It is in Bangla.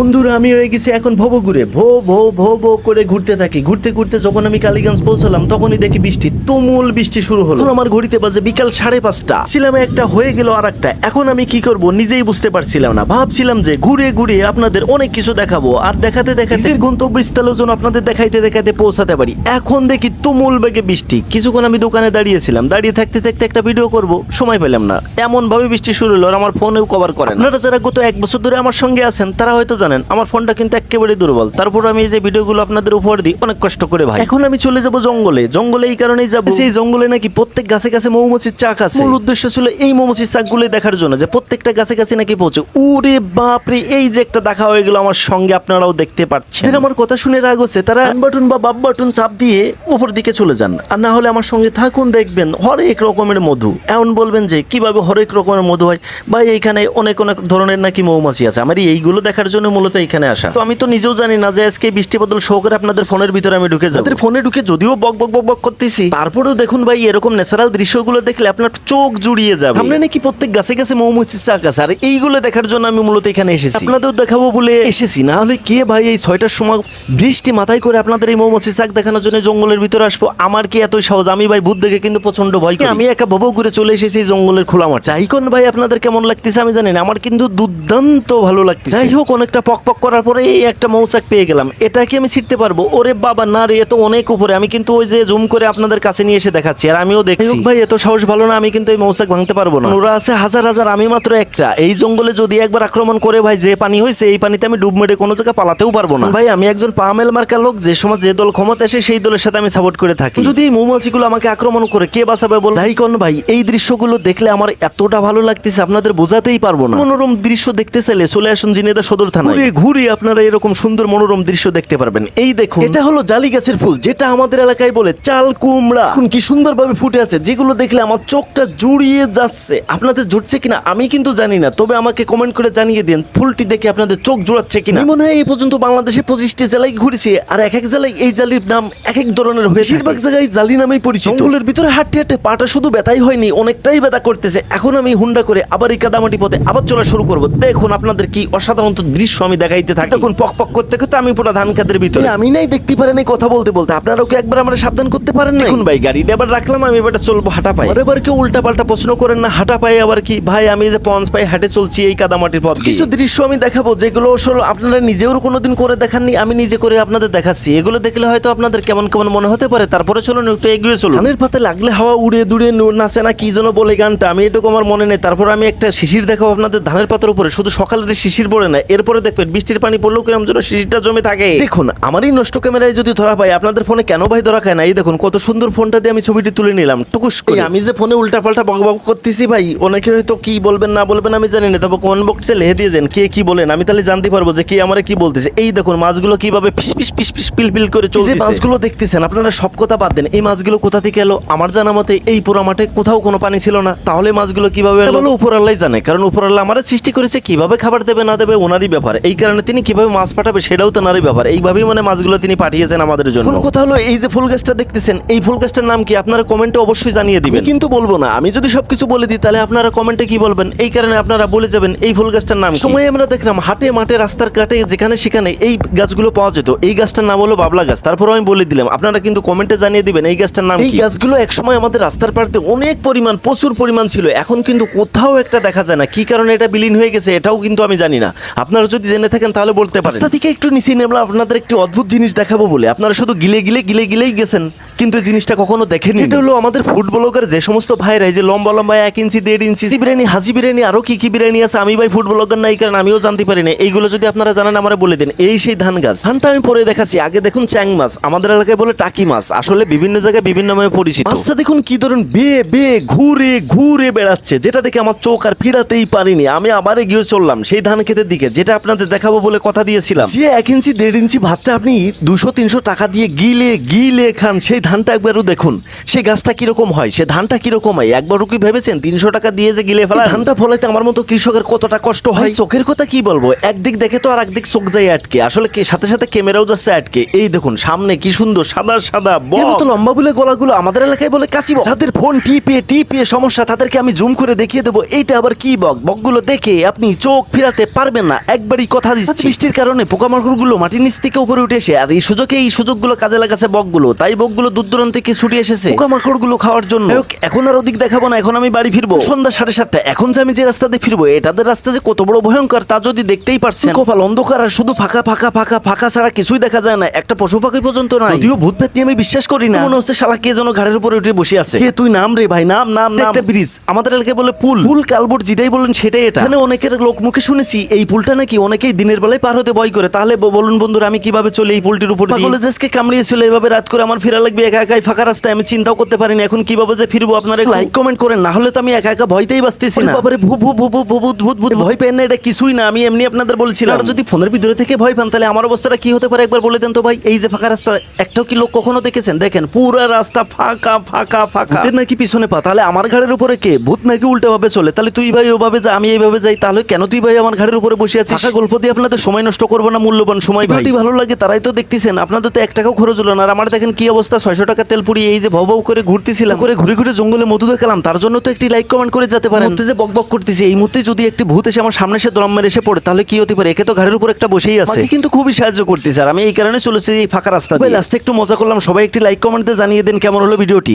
বন্ধুরা আমি হয়ে গেছি এখন ভব ঘুরে ভো ভো ভো ভো করে ঘুরতে থাকি। ঘুরতে ঘুরতে যখন আমি কালীগঞ্জ পৌঁছলাম তখনই দেখি বৃষ্টি তুমুল বৃষ্টি শুরু হলো। আমার ঘড়িতে বাজে বিকাল সাড়ে পাঁচটা। ছিলাম একটা হয়ে গেল আর একটা এখন আমি কি করব নিজেই বুঝতে পারছিলাম না। ভাবছিলাম যে ঘুরে ঘুরে আপনাদের অনেক কিছু দেখাবো। আর দেখাতে দেখাতে গন্তব্যস্থলেও যেন আপনাদের দেখাইতে দেখাইতে পৌঁছাতে পারি। এখন দেখি তুমুল বেগে বৃষ্টি। কিছুক্ষণ আমি দোকানে দাঁড়িয়েছিলাম। দাঁড়িয়ে থাকতে থাকতে একটা ভিডিও করব। সময় পেলাম না। এমন ভাবে বৃষ্টি শুরু হলো আর আমার ফোনেও কভার করেন আপনারা যারা গত এক বছর ধরে আমার সঙ্গে আছেন তারা হয়তো জানেন আমার ফোনটা কিন্তু একেবারে দুর্বল। তারপর আমি এই যে ভিডিওগুলো আপনাদের উপহার দিই অনেক কষ্ট করে ভাই। এখন আমি চলে যাব জঙ্গলে। জঙ্গলে এই কারণেই যাব। সেই জঙ্গলে নাকি প্রত্যেক গাছে গাছে মৌমাছির চাক আছে? মূল উদ্দেশ্য ছিল এই মৌমাছির চাকগুলো দেখার জন্য যে প্রত্যেকটা গাছে গাছে নাকি পৌঁছে। উরে বাপরে এই যে একটা দেখা হয়ে গেল আমার সঙ্গে আপনারাও দেখতে পাচ্ছেন। এর আমার কথা শুনে রাগ হচ্ছে তারা বাটন বা বাপ বাটন চাপ দিয়ে উপর দিকে চলে যান। আর না হলে আমার সঙ্গে থাকুন দেখবেন হরেক রকমের মধু। এমন বলবেন যে কীভাবে হরেক রকমের মধু হয়? ভাই এইখানে অনেক অনেক ধরনের নাকি মৌমাছি আছে। আমার এইগুলো দেখার জন্য মূলত এখানে আসা। তো আমি তো নিজেও জানি না যে আজকে বৃষ্টি বদল শো করে আপনাদের ফোনের ভিতরে আমি ঢুকে যাব। ফোনে ঢুকে যদিও বক বক বক বক করতেছি। তারপরেও দেখুন ভাই এরকম ন্যাচারাল দৃশ্যগুলো দেখলে আপনার চোখ জুড়িয়ে যাবে। সামনে নাকি প্রত্যেক গাছে গাছে মৌমাছির চাক আছে। আর এইগুলো দেখার জন্য আমি মূলত এখানে এসেছি। আপনাদের দেখাবো বলে এসেছি। না হলে কে ভাই এই ছয়টার সময় বৃষ্টি মাথায় করে আপনাদের এই মৌমাছির চাক দেখানোর জন্য জঙ্গলের ভিতরে আসব? আমার কি এত সহজ আমি ভাই ভূত দেখে কিন্তু প্রচণ্ড ভয় করি। আমি একা ভব ঘুরে চলে এসেছি এই জঙ্গলের খোলা মাঠ চাইকন ভাই আপনাদের কেমন লাগতেছে আমি জানি না। আমার কিন্তু দুর্দান্ত ভালো লাগছে যাই হোক অনেকটা পক পক করার পরে এই একটা মৌচাক পেয়ে গেলাম। এটা কি আমি ছিটতে পারব? ওরে বাবা না রে এত অনেক উপরে। আমি কিন্তু ওই যে জুম করে আপনাদের কাছে নিয়ে এসে দেখাচ্ছি আর আমিও দেখছি। ভাই এত সাহস ভালো না আমি কিন্তু এই মৌচাক ভাঙতে পারব না। ওরা আছে হাজার হাজার আমি মাত্র একটা। এই জঙ্গলে যদি একবার আক্রমণ করে ভাই যে পানি হয়েছে এই পানিতে আমি ডুব মেরে কোনো জায়গায় পালাতেও পারব না। ভাই আমি একজন পামেল মার্কা লোক যে সময় যে দল ক্ষমতা আসে সেই দলের সাথে আমি সাপোর্ট করে থাকি। যদি এই মৌমাছিগুলো আমাকে আক্রমণ করে কে বাঁচাবে বল? যাই কোন ভাই এই দৃশ্যগুলো দেখলে আমার এতটা ভালো লাগতেছে আপনাদের বোঝাতেই পারব না। মনোরম দৃশ্য দেখতে চাইলে চলে আসুন জিনেদা সদর থানায়। ঘুরে ঘুরে আপনারা এরকম সুন্দর মনোরম দৃশ্য দেখতে পারবেন। এই দেখুন। এটা হলো জালি গাছের ফুল যেটা আমাদের এলাকায় বলে চাল কুমড়া। এখন কি সুন্দরভাবে ফুটে আছে যেগুলো দেখলে আমার চোখটা জুড়িয়ে যাচ্ছে। আপনাদের জুটছে কিনা আমি কিন্তু জানি না তবে আমাকে কমেন্ট করে জানিয়ে দিন ফুলটি দেখে আপনাদের চোখ জোড়াচ্ছে কিনা। মনে হয় এই পর্যন্ত বাংলাদেশে পঁচিশটি জেলায় ঘুরেছি আর এক এক জেলায় এই জালির নাম এক এক ধরনের হয়ে বেশিরভাগ জায়গায় জালি নামেই পরিচিত। জঙ্গলের ভিতরে হাঁটতে হাঁটতে পাটা শুধু ব্যথাই হয়নি অনেকটাই ব্যথা করতেছে। এখন আমি হুন্ডা করে আবার এই কাদামাটি পথে আবার চলা শুরু করব। দেখুন আপনাদের কি অসাধারণ দৃশ্য আমি দেখাইতে থাকি। দেখুন পক পক করতে করতে আমি পুরো ধান খাতের ভিতরে। আমি নাই দেখতে পারেন এই কথা বলতে বলতে। আপনারাও কি একবার আমরা সাবধান করতে পারেন না দেখুন ভাই গাড়িটা এবার রাখলাম আমি এবার চলবো হাঁটা পাই এবার কেউ উল্টা পাল্টা প্রশ্ন করেন না হাঁটা পাই আবার কি? ভাই আমি যে পঞ্চ পাই হাঁটে চলছি এই কাদামাটির পথ কিছু দৃশ্য আমি দেখাবো যেগুলো আসলে আপনারা নিজেও কোনোদিন করে দেখাননি আমি নিজে করে আপনাদের দেখাচ্ছি। এগুলো দেখলে হয়তো আপনাদের কেমন কেমন মনে হতে পারে তারপরে চলুন একটু এগিয়ে চলুন। ধানের পাতে লাগলে হাওয়া উড়ে দুড়ে নাচে না কি যেন বলে গানটা আমি এটুকু আমার মনে নেই। তারপর আমি একটা শিশির দেখাবো আপনাদের ধানের পাতার উপরে শুধু সকালের শিশির পড়ে না এরপরে দেখবেন বৃষ্টির পানি পড়লেও কিরম যেন শিশিরটা জমে থাকে। দেখুন আমার এই নষ্ট ক্যামেরায় যদি ধরা পাই আপনাদের ফোনে কেন ভাই ধরা খায় না? এই দেখুন কত সুন্দর ফোনটা দিয়ে আমি ছবিটি তুলে নিলাম। টুকুস করে। আমি যে ফোনে উল্টা পাল্টা বক বক করতেছি ভাই অনেকে হয়তো কি বলবেন না বলবেন আমি জানি না তবে কমেন্ট বক্সে লিখে দিয়ে যান কে কি বলেন আমি তাহলে জানতে পারব যে কে আমারে কি বলতেছে। এই দেখুন মাছগুলো কীভাবে পিস পিস পিস পিস পিল পিল করে চলছে মাছগুলো দেখতেছেন আপনারা সব কথা বাদ দেন। এই মাছগুলো কোথা থেকে এলো? আমার জানা মতে এই পুরো মাঠে কোথাও কোনো পানি ছিল না। তাহলে মাছগুলো কীভাবে এলো? উপর আল্লাহ জানে কারণ উপর আল্লাহ আমার সৃষ্টি করেছে কীভাবে খাবার দেবে না দেবে ওনারই ব্যাপার। এই কারণে তিনি কীভাবে মাছ পাঠাবে সেটাও তো নারী ব্যাপার। এইভাবেই মানে মাছগুলো তিনি পাঠিয়েছেন আমাদের জন্য। কথা হলো এই যে ফুল গাছটা দেখতেছেন এই ফুল গাছটার নাম কি? আপনারা কমেন্টে অবশ্যই জানিয়ে দিবেন। কিন্তু বলব না। আমি যদি সবকিছু বলে দিই তাহলে আপনারা কমেন্টে কি বলবেন? এই কারণে আপনারা বলে যাবেন এই ফুল গাছটার নাম সময় আমরা দেখলাম হাটে মাঠে রাস্তার কাটে যেখানে সেখানে এই গাছগুলো পাওয়া যেত। এই গাছটার নাম হলো বাবলা গাছ। তারপর আমি বলে দিলাম আপনারা কিন্তু কমেন্টে জানিয়ে দিবেন এই গাছটার নাম এই গাছগুলো একসময় আমাদের রাস্তার পাড়তে অনেক পরিমাণ প্রচুর পরিমাণ ছিল। এখন কিন্তু কোথাও একটা দেখা যায় না। কি কারণে এটা বিলীন হয়ে গেছে এটাও কিন্তু আমি জানি না। আপনারা যদি জেনে থাকেন তাহলে বলতে পারেন। রাস্তা থেকে একটু নিচে নেমলাম আপনাদের একটি অদ্ভুত জিনিস দেখাবো বলে। আপনারা শুধু গিলে গিলে গিলে গিলেই গেছেন। কিন্তু এই জিনিসটা কখনো দেখেনি এটা হলো আমাদের ফুড ব্লগার যে সমস্ত ভাইরা এই যে লম্বা লম্বা এক ইঞ্চি দেড় ইঞ্চি বিরিয়ানি হাজি বিরিয়ানি আরও কি কি বিরিয়ানি আছে আমি ভাই ফুড ব্লগার নাই কারণ আমিও জানতে পারি না এইগুলো যদি আপনারা জানেন আমার বলে দিন। এই সেই ধান গাছ। ধানটা আমি পরে দেখাচ্ছি। আগে দেখুন চ্যাং মাছ। আমাদের এলাকায় বলে টাকি মাছ। আসলে বিভিন্ন জায়গায় বিভিন্ন নামে পরিচিত। মাছটা দেখুন কি ধরুন বে বে ঘুরে ঘুরে বেড়াচ্ছে। যেটা দেখে আমার চোখ আর ফিরাতেই পারিনি। আমি আবার এগিয়ে চললাম সেই ধান খেতের দিকে যেটা আপনাদের দেখাবো বলে কথা দিয়েছিলাম। যে এক ইঞ্চি দেড় ইঞ্চি ভাতটা আপনি দুশো তিনশো টাকা দিয়ে গিলে গিলে খান সেই ধানটা একবারও দেখুন সেই গাছটা কীরকম হয় সে ধানটা কীরকম হয়? একবারও কি ভেবেছেন তিনশো টাকা দিয়ে যে গিলে ফেলা ধানটা ফলাইতে আমার মতো কৃষকের কতটা কষ্ট হয়? চোখের কথা কি বলব? একদিক দেখে তো আর একদিক চোখ যায় আটকে। আসলে কি সাথে সাথে ক্যামেরাও যাচ্ছে আটকে। এই দেখুন সামনে কি সুন্দর সাদা সাদা মতো লম্বা বলে গলাগুলো আমাদের এলাকায় বলে কাশি বক। যাদের ফোন টিপে টিপে সমস্যা তাদেরকে আমি জুম করে দেখিয়ে দেবো এইটা আবার কি বক? বকগুলো দেখে আপনি চোখ ফিরাতে পারবেন না একবারই কথা দিচ্ছি। বৃষ্টির কারণে পোকামাকড়গুলো মাটির নিচ থেকে উপরে উঠে এসে আর এই সুযোগে এই সুযোগগুলো কাজে লাগাছে বকগুলো। তাই বকগুলো দূর দূরান্ত থেকে ছুটে এসেছে? পোকামাকড়গুলো খাওয়ার জন্য। যাই হোক, এখন আর ওদিক দেখাবো না এখন আমি বাড়ি ফিরবো। সন্ধ্যা সাড়ে সাতটা এখন যে আমি যে রাস্তাতে ফিরবো এটাদের রাস্তা যে কত বড় ভয়ঙ্কর তা যদি দেখতেই পারছেন। কপাল অন্ধকার আর শুধু ফাঁকা ফাঁকা ফাঁকা ফাঁকা ছাড়া কিছুই দেখা যায় না। একটা পশু পাখি পর্যন্ত নাই। যদিও ভূত পেত নিয়ে আমি বিশ্বাস করি না। মনে হচ্ছে শালা কে যেন ঘাড়ের উপরে উঠে বসে আছে। কে তুই নাম রে ভাই নাম নাম নাম। একটা ব্রিজ আমাদের এলাকায় বলে পুল। পুল কালবোর্ড যেটাই বলেন সেটাই এটা। এখানে অনেকের লোক মুখে শুনেছি এই পুলটা নাকি অনেকেই দিনের বেলায় পার হতে ভয় করে। তাহলে ব- বলুন বন্ধুরা আমি কীভাবে চলি এই পুলটির উপর কলেজকে কামড়িয়েছিল এভাবে রাত করে আমার ফেরা লাগবে একা একাই ফাঁকা রাস্তায় আমি চিন্তাও করতে পারিনি। এখন কীভাবে যে ফিরবো আপনারা লাইক কমেন্ট করেন না হলে তো আমি একা একা ভয়তেই বাঁচতেছি না। বাবারে ভূ ভূ ভূ ভূ ভূ ভূত ভূত ভূত। ভয় পেন না এটা কিছুই না আমি এমনি আপনাদের বলছিলাম। আর যদি ফোনের ভিতরে থেকে ভয় পান তাহলে আমার অবস্থাটা কি হতে পারে একবার বলে দেন তো ভাই। এই যে ফাঁকা রাস্তা একটাও কি লোক কখনো দেখেছেন? দেখেন পুরো রাস্তা ফাঁকা ফাঁকা ফাঁকা। নাকি পিছনে পা? তাহলে আমার ঘাড়ের উপরে কে? ভূত নাকি উল্টা ভাবে চলে? তাহলে তুই ভাই ওভাবে যা আমি এইভাবে যাই তাহলে কেন তুই ভাই আমার ঘাড়ের উপরে বসে আছিস? ফাঁকা গল্প দিয়ে আপনাদের সময় নষ্ট করব না মূল্যবান সময় ভাই। ভালো লাগে তারাই তো দেখতেছেন আপনাদের তো এক টাকাও খরচ হলো না। আর আমার দেখেন কি অবস্থা ছয়শো টাকা তেল পুড়ি এই যে ভব ভব করে ঘুরতেছিলাম। করে ঘুরে ঘুরে জঙ্গলে মধু দেখালাম তার জন্য তো একটি লাইক কমেন্ট করে যেতে পারে মধ্যে যে বক বক করতেছি এই মুহূর্তে যদি একটি ভূত এসে আমার সামনে এসে দরম মেরে এসে পড়ে তাহলে কি হতে পারে? একে তো ঘাড়ের উপর একটা বসেই আছে। কিন্তু খুবই সাহায্য করতেছে আর আমি এই কারণে চলেছি এই ফাঁকা রাস্তা লাস্টে একটু মজা করলাম। সবাই একটি লাইক কমেন্টে জানিয়ে দেন কেমন হলো ভিডিওটি।